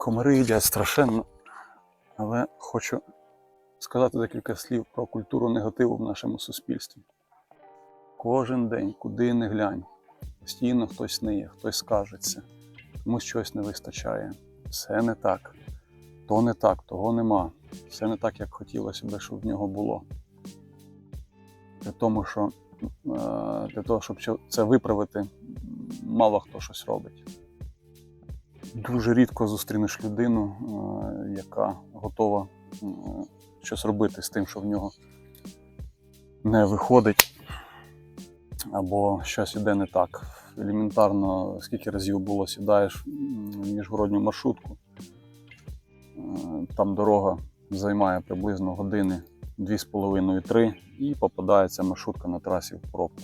Комари їдять страшенно. Але хочу сказати декілька слів про культуру негативу в нашому суспільстві. Кожен день, куди не глянь, постійно хтось ниє, хтось скажеться, комусь щось не вистачає. Все не так, то не так, того нема. Все не так, як хотілося б, щоб в нього було. При тому, що е, для того, щоб це виправити, мало хто щось робить. Дуже рідко зустрінеш людину, е, яка готова щось робити з тим, що в нього не виходить, або щось іде не так. Елементарно, скільки разів було, сідаєш в міжгородню маршрутку, е, там дорога займає приблизно години 2,5-3 і попадається маршрутка на трасі в пробку.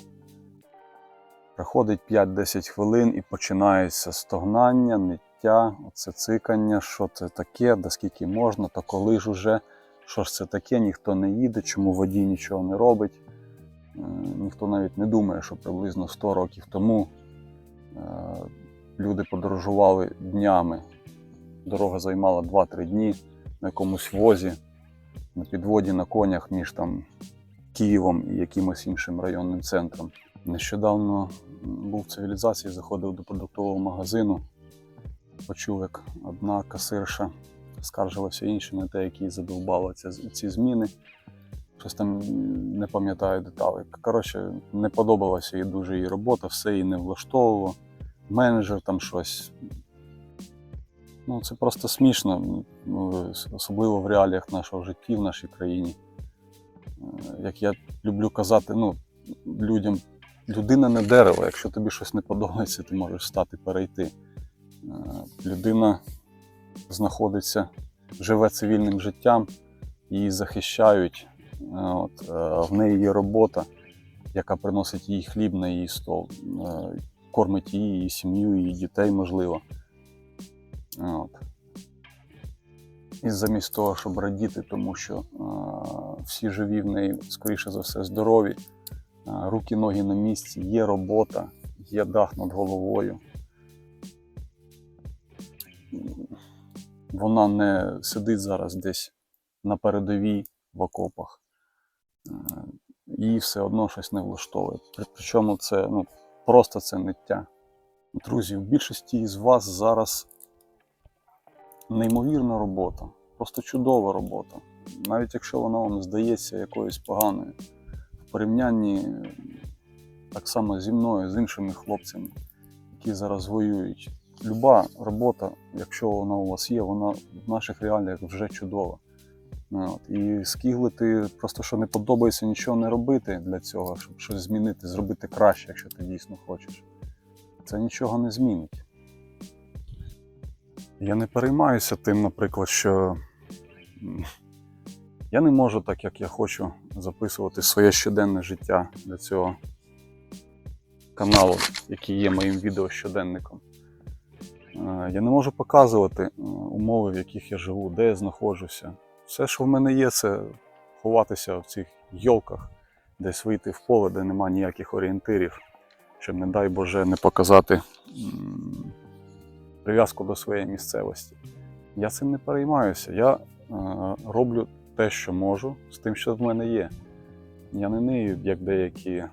Проходить 5-10 хвилин і починається стогнання, ниття, оце цикання, що це таке, да скільки можна, та коли ж уже, що ж це таке, ніхто не їде, чому водій нічого не робить. Е, Ніхто навіть не думає, що приблизно 100 років тому е, люди подорожували днями. Дорога займала 2-3 дні на якомусь возі, на підводі на конях між там Києвом і якимось іншим районним центром. Нещодавно був в цивілізації, заходив до продуктового магазину, почув, як одна касирша скаржилася іншій на те, які задовбала ці, зміни. Щось там не пам'ятаю деталей. Коротше, не подобалася їй дуже її робота, все її не влаштовувало. Менеджер там щось. Ну, це просто смішно, ну, особливо в реаліях нашого життя в нашій країні. Е, Як я люблю казати, ну, людям, людина не дерево. Якщо тобі щось не подобається, ти можеш встати, перейти. Е, Людина знаходиться, живе цивільним життям, її захищають. Е, От, е, в неї є робота, яка приносить їй хліб на її стол, кормить її, її сім'ю, її дітей, можливо. От. І замість того, щоб радіти, тому що всі живі в неї, скоріше за все, здорові, руки, ноги на місці, є робота, є дах над головою. Вона не сидить зараз десь на передовій в окопах. Е, Їй все одно щось не влаштовує. Причому це ну, просто це ниття. Друзі, в більшості з вас зараз неймовірна робота, просто чудова робота. Навіть якщо вона вам здається якоюсь поганою, в порівнянні так само зі мною, з іншими хлопцями, які зараз воюють. Люба робота, якщо вона у вас є, вона в наших реаліях вже чудова. Ну, От. І скіглити, просто що не подобається нічого не робити для цього, щоб щось змінити, зробити краще, якщо ти дійсно хочеш. Це нічого не змінить. Я не переймаюся тим, наприклад, що я не можу так, як я хочу, записувати своє щоденне життя для цього каналу, який є моїм відеощоденником. Е, Я не можу показувати е, умови, в яких я живу, де я знаходжуся. Все, що в мене є, це ховатися в цих йолках, десь вийти в поле, де немає ніяких орієнтирів, щоб, не дай Боже, не показати прив'язку до своєї місцевості. Я цим не переймаюся. Я е, роблю те, що можу, з тим, що в мене є. Я не нию, як деякі. е,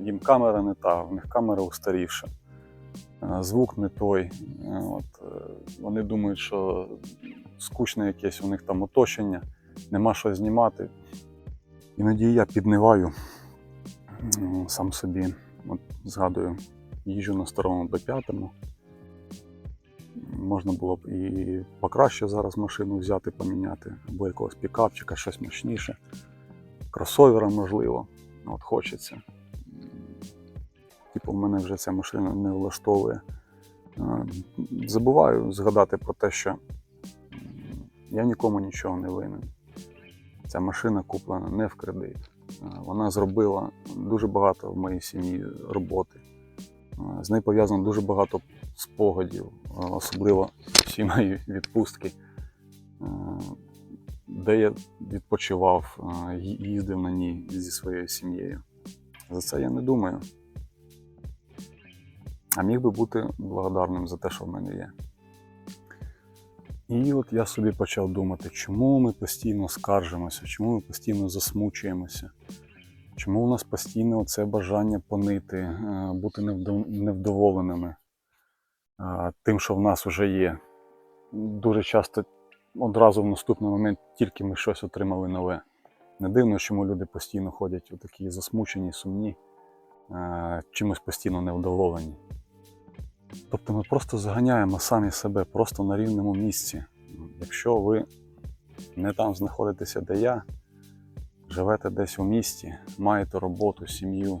Їм камера не та, в них камера устарівша, е, звук не той. Е, От, е, вони думають, що скучне якесь у них там оточення, нема що знімати. Іноді я підниваю сам собі. От, згадую, їжджу на старому Б5. Можна було б і покраще зараз машину взяти, поміняти, або якогось пікапчика, щось мощніше. Кросовера, можливо, от хочеться. Типу, мене вже ця машина не влаштовує. Е, Забуваю згадати про те, що я нікому нічого не винен. Ця машина куплена не в кредит. Е, Вона зробила дуже багато в моїй сім'ї роботи. Е, З нею пов'язано дуже багато спогадів, особливо всі мої відпустки, де я відпочивав, їздив на ній зі своєю сім'єю. За це я не думаю. А міг би бути благодарним за те, що в мене є. І от я собі почав думати, чому ми постійно скаржимося, чому ми постійно засмучуємося, чому у нас постійно це бажання понити, е, бути невдоволеними е, тим, що в нас вже є. Дуже часто одразу в наступний момент тільки ми щось отримали нове. Не дивно, чому люди постійно ходять у такі засмучені, сумні, е, чимось постійно невдоволені. Тобто ми просто заганяємо самі себе просто на рівному місці. Якщо ви не там знаходитеся, де я, живете десь у місті, маєте роботу, сім'ю,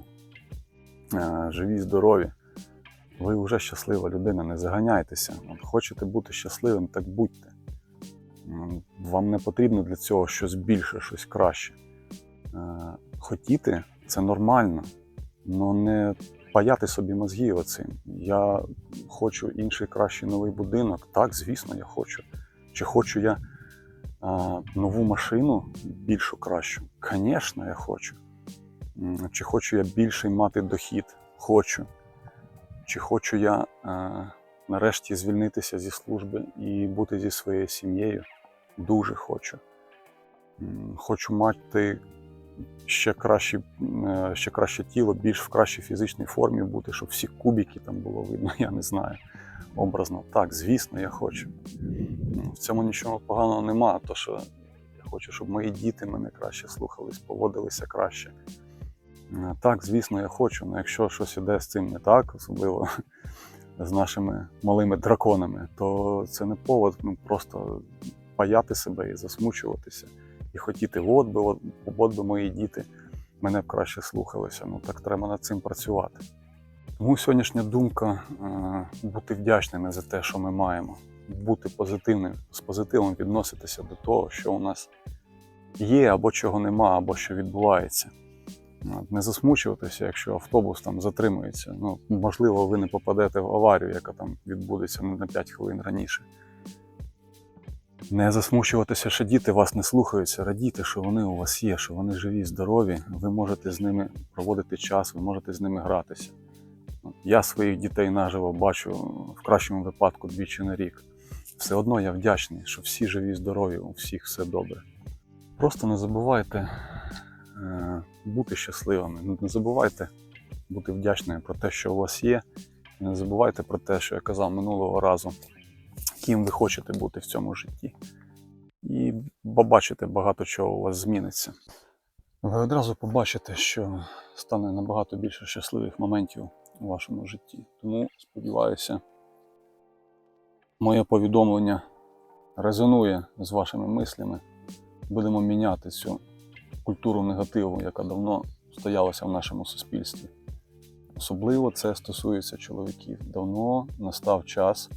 е, живі, здорові, ви вже щаслива людина, не заганяйтеся. От Хочете бути щасливим, так будьте. Вам не потрібно для цього щось більше, щось краще. Е, Хотіти це нормально, але не паяти собі мозги оцим. Я хочу інший кращий новий будинок. Так, звісно, я хочу. Чи хочу я а, нову машину більшу кращу? Звісно, я хочу. Чи хочу я більший мати дохід? Хочу. Чи хочу я а, нарешті звільнитися зі служби і бути зі своєю сім'єю? Дуже хочу. Хочу мати ще краще, е, ще краще тіло, більш в кращій фізичній формі бути, щоб всі кубики там було видно, я не знаю. Образно. Так, звісно, я хочу. Ну, В цьому нічого поганого нема, то що я хочу, щоб мої діти мене краще слухались, поводилися краще. Е, Так, звісно, я хочу, але якщо щось іде з цим не так, особливо з нашими малими драконами, то це не повод ну, просто паяти себе і засмучуватися. І хотіти, от би, от, от би мої діти мене б краще слухалися. Ну так треба над цим працювати. Тому сьогоднішня думка е, бути вдячними за те, що ми маємо, бути позитивним, з позитивом відноситися до того, що у нас є, або чого нема, або що відбувається. Не засмучуватися, якщо автобус там затримується. Ну, можливо, ви не попадете в аварію, яка там відбудеться на 5 хвилин раніше. Не засмучуватися, що діти вас не слухаються, радійте, що вони у вас є, що вони живі, здорові, ви можете з ними проводити час, ви можете з ними гратися. Я своїх дітей наживо бачу в кращому випадку двічі на рік. Все одно я вдячний, що всі живі, здорові, у всіх все добре. Просто не забувайте е, бути щасливими, не забувайте бути вдячними про те, що у вас є. Не забувайте про те, що я казав минулого разу, ким ви хочете бути в цьому житті. І побачите, багато чого у вас зміниться. Ви одразу побачите, що стане набагато більше щасливих моментів у вашому житті. Тому сподіваюся, моє повідомлення резонує з вашими мислями. Будемо міняти цю культуру негативу, яка давно стоялася в нашому суспільстві. Особливо це стосується чоловіків. Давно настав час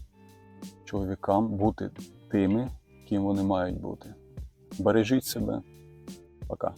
чоловікам бути тими, ким вони мають бути. Бережіть себе. Пока.